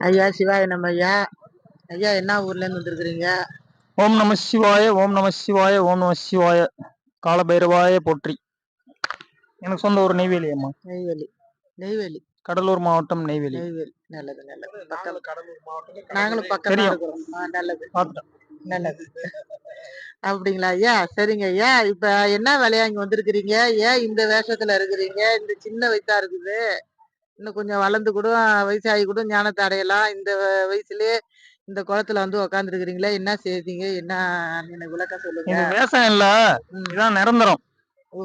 ஐயா சிவாய நம்ம ஐயா ஐயா என்ன ஊர்ல இருந்து வந்திருக்கிறீங்க? ஓம் நம சிவாய ஓம் நம சிவாய ஓம் நம சிவாய. காலபைரவாய போற்றி. எனக்கு சொந்த ஒரு நெய்வேலி அம்மா. நெய்வேலி. நெய்வேலி. கடலூர் மாவட்டம் நெய்வேலி. நெய்வேலி. நல்லது நல்லது. பக்கம் கடலூர் மாவட்டம் நாங்களும் பக்கம் தெரியும். நல்லது. நல்லது. அப்படிங்களா? ஐயா சரிங்க ஐயா. இப்ப என்ன வேலையா இங்க வந்திருக்கிறீங்க? ஏன் இந்த வேஷத்துல இருக்கிறீங்க? இந்த சின்ன வயசா இருக்குது. இன்னும் கொஞ்சம் வளர்ந்து கூட வயசாகி கூட ஞானத்தை அடையலாம். இந்த வயசுலயே இந்த குளத்துல வந்து உக்காந்துருக்கிறீங்களே என்ன செய்தீங்க? என்ன எனக்கு விளக்கம் சொல்லுங்க. இது விவசாயம் இல்ல. ம். இதான் நிரந்தரம்.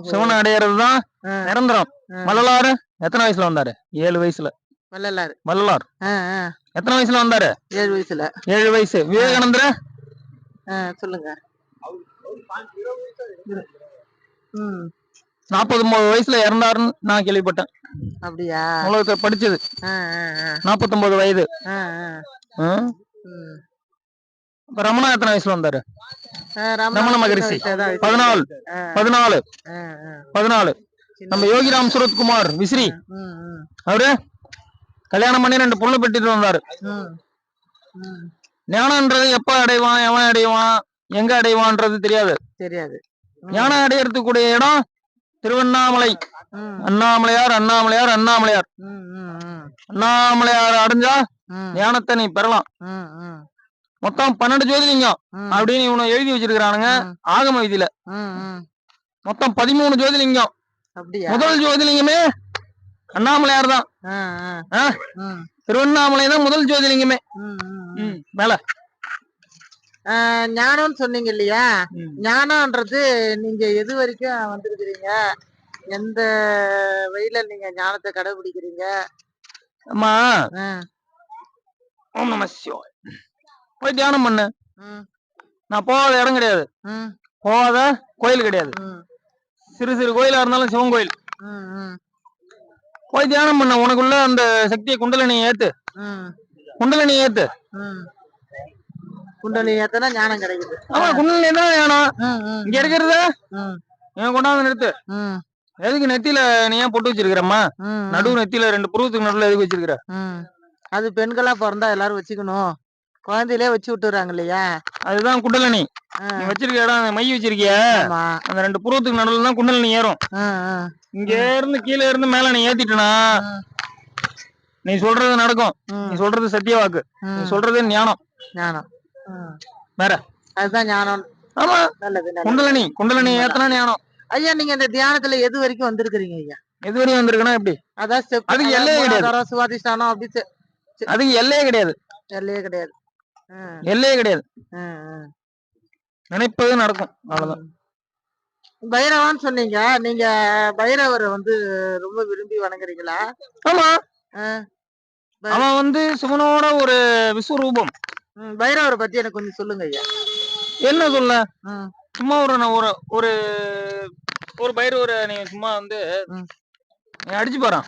சிவனை அடையிறது தான் நிரந்தரம். வள்ளலாறு எத்தனை வயசுல வந்தாரு? ஏழு வயசுல. ஆ, ஆ, எத்தனை வயசுல வந்தாரு? ஏழு வயசுல. ஏழு வயசு. விவேகானந்தர்? சொல்லுங்க. நாற்பது ஒன்பது வயசுல இறந்தாருன்னு நான் கேள்விப்பட்டேன். அப்படியா? உலகத்தை படிச்சது. நாற்பத்தொன்பது வயது. ரமணா எத்தனை வயசுல வந்தாரு? ரமண மகரிஷி. பதினாலு. பதினாலு. பதினாலு. நம்ம. யோகிராம் சுரத்குமார் ம், அவரு கல்யாணம் பண்ணி ரெண்டு புள்ள பெற்றுட்டு வந்தாரு. ஞானம்ன்றது எப்ப அடைவான் எவன் அடைவான்? எங்க அடைவான்றது தெரியாது. தெரியாது. ஞானம் அடையறதுக்குரிய இடம் திருவண்ணாமலை. அண்ணாமலையார் அண்ணாமலையார் அண்ணாமலையார். அண்ணாமலையார் அடைஞ்சா ஞானத்தை நீ பெறலாம். மொத்தம் பன்னெண்டு ஜோதிலிங்கம் அப்படின்னு இவனை எழுதி வச்சிருக்கிறானுங்க ஆகம விதியில. மொத்தம் பதிமூணு ஜோதிலிங்கம். முதல் ஜோதிலிங்கமே அண்ணாமலையார் தான். திருவண்ணாமலை தான் முதல் ஜோதிலிங்கமே. மேல. ஞானம்னு சொன்னீங்க இல்லையா. ஞானம்ன்றது நீங்க எது வரைக்கும் வந்திருக்கிறீங்க? எந்த வழியில நீங்க ஞானத்தை கடைபிடிக்கிறீங்க? அம்மா. ஓம் நம போய் தியானம் பண்ணு. நான் போகாத இடம் கிடையாது. போகாத கோயில் கிடையாது. சிறு சிறு கோயிலா இருந்தாலும் சிவன் கோயில். போய் தியானம் பண்ண. உனக்குள்ள அந்த சக்தியை குண்டலினி ஏத்து. குண்டலினி ஏத்து. ம். குண்டலி ஏத்தனா ஞானம் கிடைக்குது. ஆமா குண்டலினி தான் வேணும் ம், ம், இங்க இருக்கிறத இவன் கொண்டாந்து நிறுத்து. எதுக்கு நெத்தியில நீ ஏன் பொட்டு வச்சிருக்கிறம்மா? ம், நடு நெத்தியில ரெண்டு புருவத்துக்கு நடுவுல எதுக்கு வச்சிருக்கிற. அது பெண்களா பிறந்தா எல்லாரும் வச்சுக்கணும். குழந்தையிலே வச்சு விட்டுறாங்க இல்லையா? அதுதான் குண்டலினி. நீ வச்சிருக்க இடம் மை வச்சிருக்கிய? அந்த ரெண்டு புருவத்துக்கு நடுவுல தான் குண்டலினி ஏறும். இங்க இருந்து கீழே இருந்து மேல நீ ஏத்திட்டனா? நீ சொல்றது நடக்கும். நீ சொல்றது சத்திய வாக்கு. நீ. சொல்றது ஞானம். ஞானம். வேற? அதுதான் ஞானம். ஆமா. நல்லது குண்டலினி குண்டலினி ஏத்தனா ஞானம். ஐயா நீங்க இந்த தியானத்துல எது வரைக்கும் வந்திருக்கிறீங்க ஐயா? எது வரையும் வந்திருக்குன்னா எப்படி? அதான் அதுக்கு எல்லையே கிடையாது. சுவாதிஷ்டானம் அப்படி அதுக்கு எல்லையே கிடையாது. எல்லையே கிடையாது. எல்லையே கிடையாது. நினைப்பது நடக்கும். அவ்வளவுதான். பைரவான்னு சொன்னீங்க. நீங்க பைரவரை வந்து ரொம்ப விரும்பி வணங்குறீங்களா? ஆமா. அவன் வந்து சிவனோட ஒரு விஸ்வரூபம். பைரவரை பத்தி எனக்கு கொஞ்சம் சொல்லுங்க ஐயா. என்ன சொல்ல? சும்மா ஒரு நான் ஒரு ஒரு ஒரு பயிர் நீ சும்மா வந்து. நீ அடிச்சு போறான்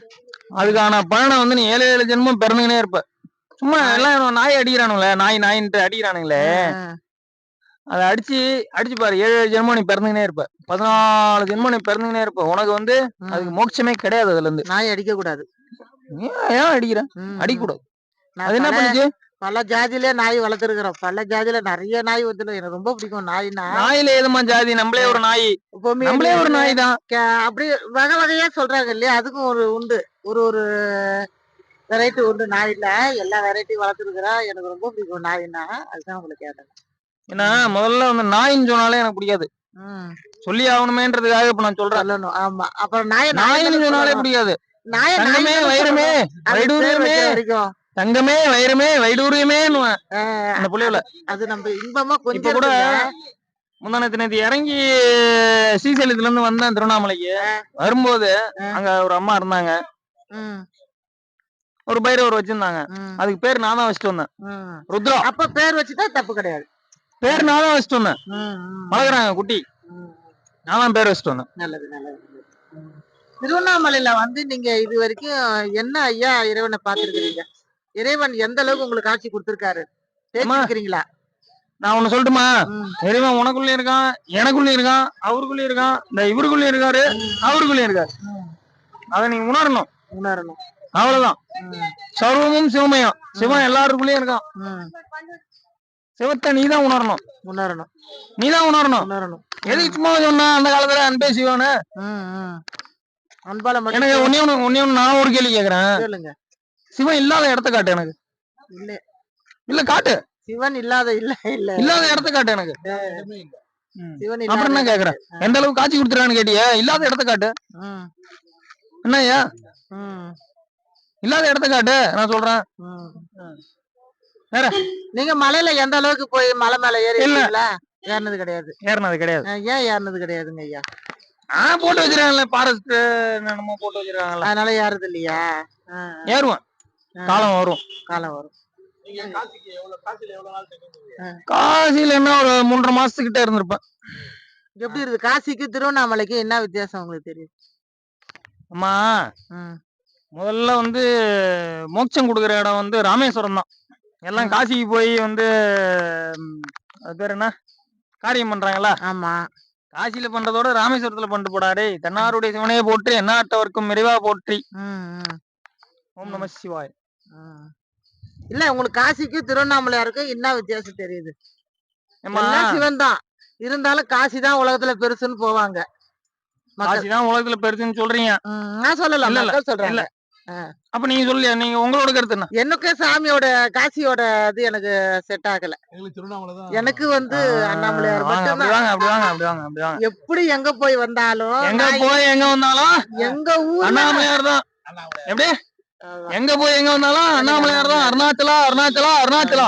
அதுக்கான பலனை வந்து நீ ஏழு ஏழு ஜென்மம் பிறந்துக்கினே இருப்ப. சும்மா எல்லாம் நாய் அடிக்கிறானுங்களே நாய் நாயின்ட்டு அடிக்கிறானுங்களே. அதை அடிச்சு அடிச்சு பாரு ஏழு ஏழு ஜென்மம் நீ பிறந்துக்கினே இருப்ப. பதினாலு ஜென்மம் நீ பிறந்துக்கினே இருப்ப. உனக்கு வந்து. அதுக்கு மோட்சமே கிடையாது அதுல இருந்து நாய் அடிக்க கூடாது ஏன் ஏன் அடிக்கிற அடிக்க கூடாது அது என்ன பண்ணுச்சு பல ஜாதியிலே நாய் வளர்த்துருக்கிறோம். பல ஜாதியில நிறைய நாய் வந்து எனக்கு ரொம்ப பிடிக்கும். நாய்னா நாயில ஏதுமா ஜாதி? நம்மளே ஒரு நாய். நம்மளே ஒரு நாய் தான் அப்படி வகை வகையா சொல்றாங்க இல்லையா? அதுக்கும் ஒரு உண்டு. ஒரு ஒரு வெரைட்டி உண்டு நாயில. எல்லா வெரைட்டியும் வளர்த்துருக்குறேன் எனக்கு ரொம்ப பிடிக்கும் நாயினா. அதுதான் உங்களுக்கு கேட்டேன். ஏன்னா முதல்ல வந்து நாயின்னு சொன்னாலே எனக்கு பிடிக்காது. சொல்லி ஆகணுமேன்றதுக்காக இப்ப நான் சொல்றேன். சொல்லணும். ஆமா. அப்புறம் நாய நாயின்னு சொன்னாலே பிடிக்காது. நாய வைடூரியமே வரைக்கும். தங்கமே வைரமே வைடூரியமேன்னு அந்த புள்ளையில. அது நம்ம இன்பமா கொஞ்சம் கூட முந்தானத்து நேத்து இறங்கி ஸ்ரீசைலத்துல இருந்து வந்தேன் திருவண்ணாமலைக்கு வரும்போது. அங்க ஒரு அம்மா இருந்தாங்க. ஒரு பைரவர் வச்சிருந்தாங்க. அதுக்கு பேர் நான் தான் வச்சுட்டு வந்தேன். ருத்ரா. அப்ப பேர் வச்சுட்டா தப்பு கிடையாது. பேர் நான் தான் வச்சுட்டு வந்தேன். ம், ம், வளர்க்குறாங்க குட்டி. நான் தான் பேர் வச்சுட்டு வந்தேன். நல்லது நல்லது. திருவண்ணாமலையில வந்து நீங்க இது வரைக்கும் என்ன ஐயா இறைவனை பார்த்திருக்கிறீங்க? இறைவன் எந்த அளவுக்கு உங்களுக்கு காட்சி கொடுத்திருக்காரு? பேசிருக்கிறீங்களா நான் ஒண்ணு சொல்லட்டுமா? இறைவன் உனக்குள்ளயும் இருக்கான் எனக்குள்ளயும் இருக்கான் அவருக்குள்ளயும் இருக்கான் இந்த இவருக்குள்ளயும் இருக்காரு அவருக்குள்ளயும் இருக்காரு. அதை நீங்க உணரணும். உணரணும். அவ்வளவுதான். சர்வமும் சிவமயம். சிவம் எல்லாருக்குள்ளயும் இருக்கான். சிவத்தை நீதான் உணரணும். உணரணும். நீதான் உணரணும். உணரணும். எதுக்கு சும்மா சொன்னா அந்த காலத்துல அன்பே சிவனு. அன்பால எனக்கு ஒன்னே ஒண்ணு ஒன்னே ஒண்ணு நான் ஒரு கேள்வி கேக்குறேன். சிவன் இல்லாத இடத்த காட்டு எனக்கு. இல்ல. இல்ல காட்டு. சிவன் இல்லாத இல்ல இல்ல. இல்லாத இடத்த காட்டு எனக்கு. சிவன் அப்புறம் என்ன கேக்குறேன் எந்த அளவுக்கு காட்சி கொடுத்துறான்னு கேட்டியே? இல்லாத இடத்த காட்டு. என்னய்யா? இல்லாத இடத்த காட்டு. நான் சொல்றேன். வேற. நீங்க மலையில எந்த அளவுக்கு போய் மலை மேல ஏறி இல்ல. ஏறினது கிடையாது. ஏறினது கிடையாது. ஏன் ஏறினது கிடையாதுங்க ஐயா? நான் போட்டு வச்சிருக்காங்கல்ல ஃபாரஸ்ட் என்னமோ போட்டு வச்சிருக்காங்கல்ல அதனால ஏறது இல்லையா? ஏறுவேன். காலம் வரும். காலம் வரும். காசில என்ன ஒரு மூன்றரை மாசத்துக்கிட்ட இருந்திருப்பேன். எப்படி இருக்கு காசிக்கு திருவண்ணாமலைக்கு என்ன வித்தியாசம் உங்களுக்கு தெரியும் அம்மா முதல்ல வந்து மோட்சம் கொடுக்குற இடம் வந்து ராமேஸ்வரம் தான். எல்லாம். காசிக்கு போய் வந்து அது பேர் என்ன? காரியம் பண்றாங்கல்ல ஆமா. காசியில பண்றதோட ராமேஸ்வரத்துல பண்ணிட்டு போடாரே தென்னாருடைய சிவனையே போற்றி எந்நாட்டவர்க்கும் நிறைவா போற்றி. ம், ம், ஓம் நம சிவாய். இல்ல உங்களுக்கு காசிக்கு திருவண்ணாமலையாருக்கு என்ன வித்தியாசம் தெரியுது? சிவன் தான் இருந்தாலும் காசி தான் உலகத்துல பெருசுன்னு போவாங்க. காசி தான் உலகத்துல பெருசுன்னு சொல்றீங்க. நான் சொல்லல. மக்கள் இல்ல. அப்ப நீங்க சொல்லியா? நீங்க உங்களோட கருத்து என்ன? எனக்கு சாமியோட காசியோட இது எனக்கு செட் ஆகல. எனக்கு வந்து அண்ணாமலையார் எப்படி எங்க போய் வந்தாலும் எங்க போய் எங்க வந்தாலும் எங்க ஊர்ல அண்ணாமலையார் தான். எப்படி. எங்க போய் எங்க வந்தாலும் அண்ணாமலையார் தான் அருணாச்சலா அருணாச்சலா அருணாச்சலா.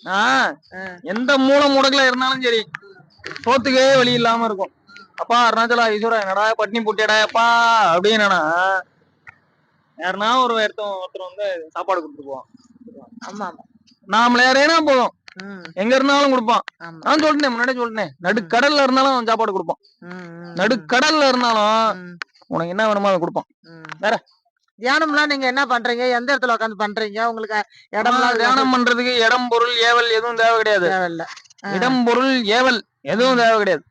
ஆ, ஆ. எந்த மூல முடக்குல இருந்தாலும் சரி சோத்துக்கே வழி இல்லாம இருக்கும். அப்பா அருணாச்சலா ஈஸ்வரா என்னடா பட்னி புட்டியடாப்பா அப்படின்னா யாருன்னா ஒரு ஒருத்தன் ஒருத்தர் வந்து சாப்பாடு கொடுத்துட்டு போவான் ஆமா. ஆமா நாமளையாரேனா போதும் எங்க இருந்தாலும் கொடுப்பான். நான் சொல்லிட்டேன் முன்னாடியே சொல்லிட்டேன். நடுக்கடல்ல இருந்தாலும் அவன் சாப்பாடு கொடுப்பான். நடுக்கடல்ல இருந்தாலும் உனக்கு என்ன வேணுமோ அதை கொடுப்பான். வேற? தியானம்லாம் நீங்க என்ன பண்றீங்க? எந்த இடத்துல உட்காந்து பண்றீங்க? உங்களுக்கு இடம்லாம் தியானம் பண்றதுக்கு இடம் பொருள் ஏவல் எதுவும் தேவை கிடையாது. தேவையில்ல. இடம் பொருள் ஏவல் எதுவும் தேவை கிடையாது.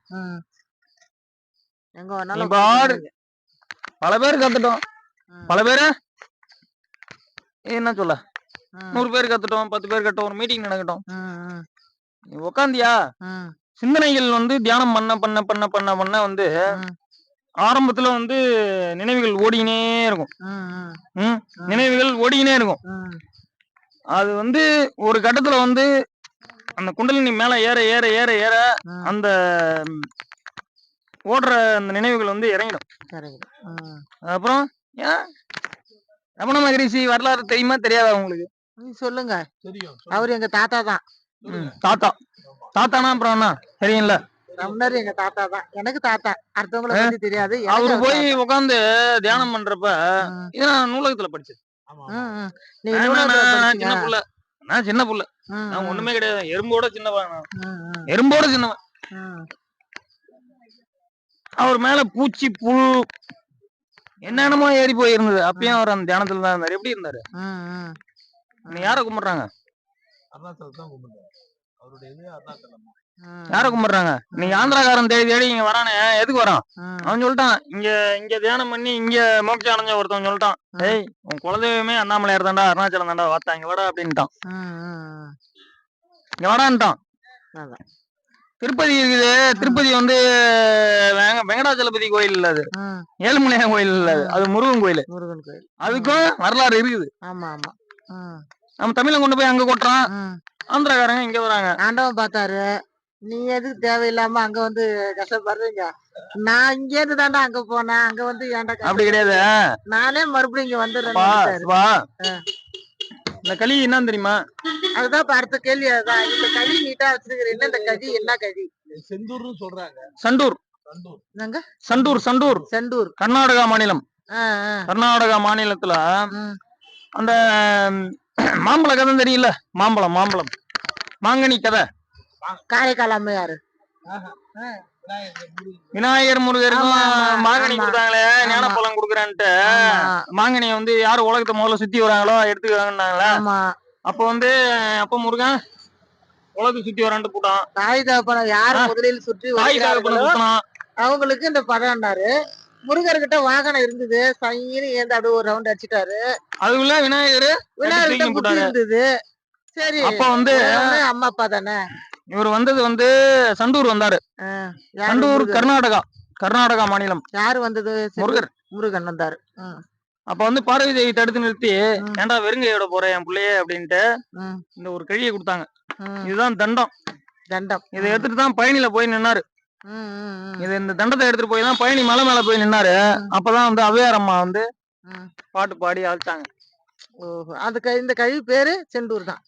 எங்க வேணாலும் பல பேர் கத்துட்டோம். பல பேர்? என்ன சொல்ல? நூறு பேர் கத்துட்டோம் பத்து பேர் கட்டும் ஒரு மீட்டிங் நடக்கட்டும். உக்காந்தியா? சிந்தனைகள் வந்து தியானம் பண்ண பண்ண பண்ண பண்ண பண்ண வந்து ஆரம்பத்துல வந்து நினைவுகள் ஓடிக்கினே இருக்கும். நினைவுகள் ஓடிக்கினே இருக்கும். அது வந்து ஒரு கட்டத்துல வந்து அந்த குண்டலினி மேல ஏற ஏற ஏற ஏற. அந்த ஓடுற அந்த நினைவுகள் வந்து இறங்கிடும். அப்புறம் ஏன்? ரமண மகரிஷி வரலாறு தெரியுமா தெரியாதா உங்களுக்கு? நீ சொல்லுங்க. தெரியும் அவர் எங்க தாத்தா தான். ம், தாத்தா. தாத்தானா அப்புறம் என்ன தெரியும்ல. ரமணர் எங்க தாத்தா தான். எனக்கு தாத்தா. அடுத்தவங்கள பத்தி தெரியாது. அவரு போய் தாத்தா. உட்காந்து தியானம் பண்றப்ப இது நான் நூலகத்துல படிச்சது? சின்ன புள்ள. நான் சின்ன புள்ள. நான் ஒண்ணுமே கிடையாது. எறும்போட சின்னவன் எறும்போட சின்னவன். அவர் மேல பூச்சி புழு என்னென்னமோ ஏறி போய் இருந்தது அப்பயும் அவர் அந்த தியானத்துல தான் இருந்தாரு. எப்படி இருந்தாரு? யார கும்பிடுறாங்க? அருணாச்சலம் தான் கும்பிட்டேன் அவருடைய இது ம், யார கும்பிடுறாங்க? நீங்க ஆந்திராக்காரன் தேடி தேடி இங்க வரானே எதுக்கு வரான்? அவன் சொல்லிட்டான் இங்க இங்க தியானம் பண்ணி இங்க மோட்சம் அடைஞ்ச ஒருத்தன் சொல்லிட்டான். ஏய் உன் குலதெய்வமே அண்ணாமலையார் தான்டா அருணாச்சலம் தான்டா வாத்தா இங்க வாடா அப்படின்ட்டான். இங்க வாடான்ட்டான். திருப்பதி இருக்குது. திருப்பதி வந்து வெங்க- வெங்கடாச்சலபதி கோயில் இல்ல அது. ஏழுமலையான் கோயில் இல்ல அது. முருகன் கோயில். முருகன் கோயில். அதுக்கும் வரலாறு இருக்குது. ஆமா ஆமா. நம்ம தமிழன் கொண்டு போய் அங்க கொட்டுறான். ஆந்திராக்காரங்க இங்க வராங்க. ஆண்டவன் பார்த்தாரு. நீ எதுக்கு தேவையில்லாம அங்க வந்து கஷ்டப்படுறீங்க? நான் இங்க இருந்து தாண்டா அங்க போனேன். அங்க வந்து ஏன்டா அப்படி? கிடையாது. நானே மறுபடியும் இங்க வந்துடுறேன். இந்த களி என்னன்னு தெரியுமா? அதுதான் இப்ப அடுத்த கேள்வி. அதுதான் இந்த கறி நீட்டா வச்சிருக்கிற என்ன? இந்த கறி என்ன கறி செந்தூர்னு சொல்றாங்க. சண்டூர். சண்டூர். சண்டூர் செந்தூர் கர்நாடகா மாநிலம். கர்நாடகா மாநிலத்துல அந்த மாம்பழ கதை தெரியல மாம்பழம் மாம்பழம். மாங்கனி கதை. காரைக்கால் அம்மையாரு விநாயகர் விநாயகர் முருகருக்கும் மாங்கனி. கொடுத்தாங்களே ஆமா. ஞானப்பழம் கொடுக்குறேன்ட்டு. மாங்கனியை வந்து யாரு உலகத்தை முதல்ல சுத்தி வராங்களோ எடுத்துக்கிறாங்கன்னாங்களே? ஆமா. அப்போ வந்து அப்ப முருகன் உலகத்தை சுத்தி வரான்ட்டு போட்டான். தாய் தகப்பன யார். முதலில் சுற்றி தாய் தகப்பனை வருகிறார்களோ சுத்தினான் அவங்களுக்கு இந்த பதம்னாரு. முருகர்கிட்ட வாகனம் இருந்தது. சைன்னு ஏந்து அப்படியே ஒரு ரவுண்ட் அடிச்சிட்டாரு. அதுக்குள்ள விநாயகர் போட்டாரு. இருந்தது. சரி. அப்ப வந்து அம்மா அப்பா தானே? இவர் வந்தது வந்து சண்டூர் வந்தாரு. சண்டூர்? கர்நாடகா கர்நாடகா மாநிலம். யாரு வந்தது? முருகர் முருகன். வந்தாரு. அப்ப வந்து பார்வதி தேவி தடுத்து நிறுத்தி. ஏன்டா வெறுங்கையோட போறேன் என் பிள்ளைய அப்படின்ட்டு இந்த ஒரு கழியை கொடுத்தாங்க. இதுதான் தண்டம். தண்டம். இதை எடுத்துட்டு தான் பயணியில போய் நின்னாரு. இது இந்த தண்டத்தை எடுத்துட்டு போய் தான் பயணி மலை மேல போய் நின்னாரு. அப்பதான் வந்து அவ்வையார் அம்மா வந்து. பாட்டு பாடி அழைச்சாங்க ஓஹோ. க- இந்த கழி பேரு செந்தூர் தான்.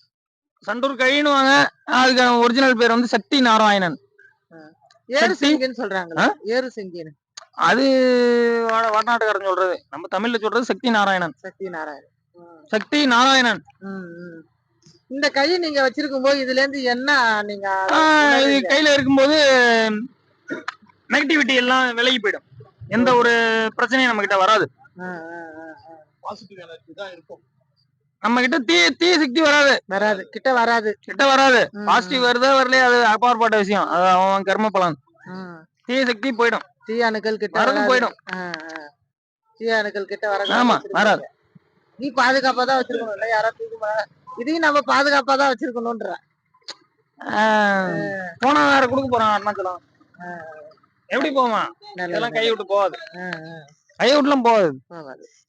சண்டூர் கழின்னுவாங்க அதுக்கு ஒரிஜினல் பேர் வந்து சக்தி நாராயணன். ஏறு சக்தி? சிங்கின்னு சொல்றாங்களா. ஏறு சிங்கின்னு. அது வட- வடநாட்டுக்காரன் சொல்றது. நம்ம தமிழ்ல சொல்றது சக்தி நாராயணன். சக்தி நாராயணன். சக்தி நாராயணன். இந்த கை நீங்க வச்சிருக்கும் போது இதுல இருந்து என்ன நீங்க? கையில இருக்கும்போது நெகட்டிவிட்டி எல்லாம் விலகி போயிடும். எந்த ஒரு பிரச்சனையும் நம்ம கிட்ட வராது. பாசிட்டிவ் எனர்ஜி தான் இருக்கும். நம்ம கிட்ட தீ தீ சக்தி வராது. வராது. கிட்ட வராது. கிட்ட வராது. பாசிட்டிவ் வருதா வரலையே அது அப்பாற்பட்ட விஷயம். அது அவன் கர்ம பலன். தீ சக்தி போயிடும். தீய அணுக்கள் கிட்ட வரது வராது. போயிடும். தீய அணுக்கள் கிட்ட வர ஆமா, வராது. நீ பாதுகாப்பா தான் வச்சிருக்கணும். இல்ல யாரோ தூக்கி போனா- இதையும் நம்ம பாதுகாப்பா தான் வச்சிருக்கணும்ன்ற. போனா வேற கொடுக்க போறான் அருணாச்சலம். எப்படி போவான்? இதெல்லாம் கை விட்டு போகாது. கை விட்டுலாம் போகாது.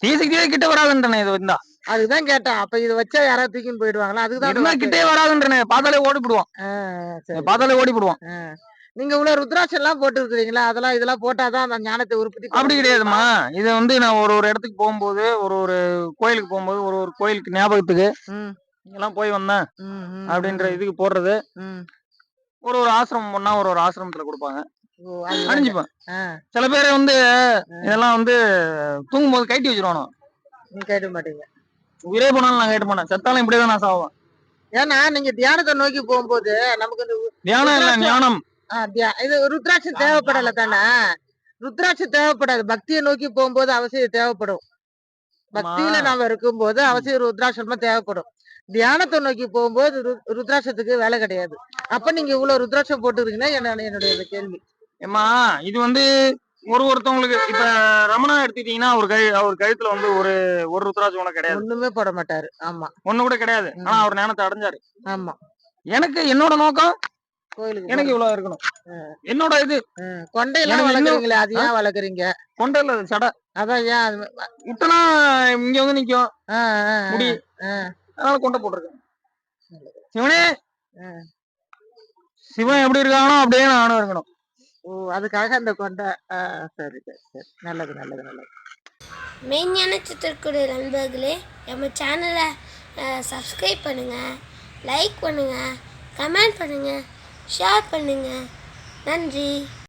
தீ சக்தியே கிட்ட வராதுன்றனே இது இருந்தா அதுதான் கேட்டேன். அப்ப இது வச்சா யாராவது தூக்கின்னு போயிடுவாங்களா? அதுக்குதான் கிட்டே வராதுன்றனே பார்த்தாலே ஓடி போடுவான். பார்த்தாலே ஓடி போடுவான். நீங்க இவ்வளவு ருத்ராட்சம் எல்லாம் போட்டு இருக்கிறீங்களா அதெல்லாம் இதெல்லாம் போட்டாதான் அந்த ஞானத்தை உற்பத்தி அப்படி முடியுமா? கிடையாதும்மா. இது வந்து நான் ஒரு ஒரு இடத்துக்கு போகும்போது ஒரு ஒரு கோயிலுக்கு போகும்போது ஒரு ஒரு கோயிலுக்கு ஞாபகத்துக்கு ம், இங்கெல்லாம் போய் வந்தேன். அப்படின்ற இதுக்கு போடுறது. ம். ஒரு ஒரு ஆசிரமம் பண்ணா ஒரு ஒரு ஆசிரமத்துல கொடுப்பாங்க. அணிஞ்சுப்பேன். சில பேர் வந்து இதெல்லாம் வந்து தூங்கும்போது கைட்டி வச்சிருவானோ? நீங்க கேட்க மாட்டீங்க. உயிரே போனாலும் நான் கேட்ட மாட்டேன் செத்தாலும் இப்படியே நான் சாவேன் ஏன்னா நீங்க தியானத்தை நோக்கி போகும்போது நமக்கு இந்த தியானம் இல்ல ஞானம். இது ருத்ராட்சம் தேவைப்படல தானே? ருத்ராட்சம் தேவைப்படாது. பக்தியை நோக்கி போகும்போது அவசியம் தேவைப்படும். பக்தியில. நாம இருக்கும்போது அவசியம் ருத்ராட்சமா தேவைப்படும். தியானத்தை நோக்கி போகும்போது ருத்ராட்சத்துக்கு வேலை கிடையாது. அப்ப நீங்க இவ்வளவு ருத்ராட்சம் போட்டுருக்கீங்கன்னா என்ன என்னுடைய கேள்வி. ஏம்மா இது வந்து ஒரு ஒருத்தவங்களுக்கு இப்ப ரமணா எடுத்துக்கிட்டீங்கன்னா அவர் கழு அவர் கழுத்துல வந்து ஒரு ஒரு ருத்ராட்சம் கூட கிடையாது. ஒண்ணுமே போட மாட்டாரு. ஆமா. ஒண்ணு கூட கிடையாது. ஆனா அவர் ஞானத்தை அடைஞ்சாரு. ஆமா. எனக்கு என்னோட நோக்கம் கோயிலுக்கு எனக்கு இவ்வளவு இருக்கணும். என்னோட இது. கொண்டையெல்லாம் வளர்க்குறீங்களே அது ஏன் வளர்க்குறீங்க? கொண்டல சடை. அதான் ஏன் அது மா- விட்டனா இங்க வந்து நிக்கும். முடி. அதனால கொண்டை போட்டிருக்கேன். சிவனே. சிவன் எப்படி இருக்கானோ அப்படியே நானும் இருக்கணும். ஓ! அதுக்காக அந்த கொண்டை ஆ, சரி சரி சரி. நல்லது நல்லது நல்லது. மெய்ஞான சித்திரக்கூடிய நண்பர்களே நம்ம சேனலை சப்ஸ்கிரைப் பண்ணுங்கள் லைக் பண்ணுங்கள் கமெண்ட் பண்ணுங்கள் ஷேர் பண்ணுங்கள் நன்றி.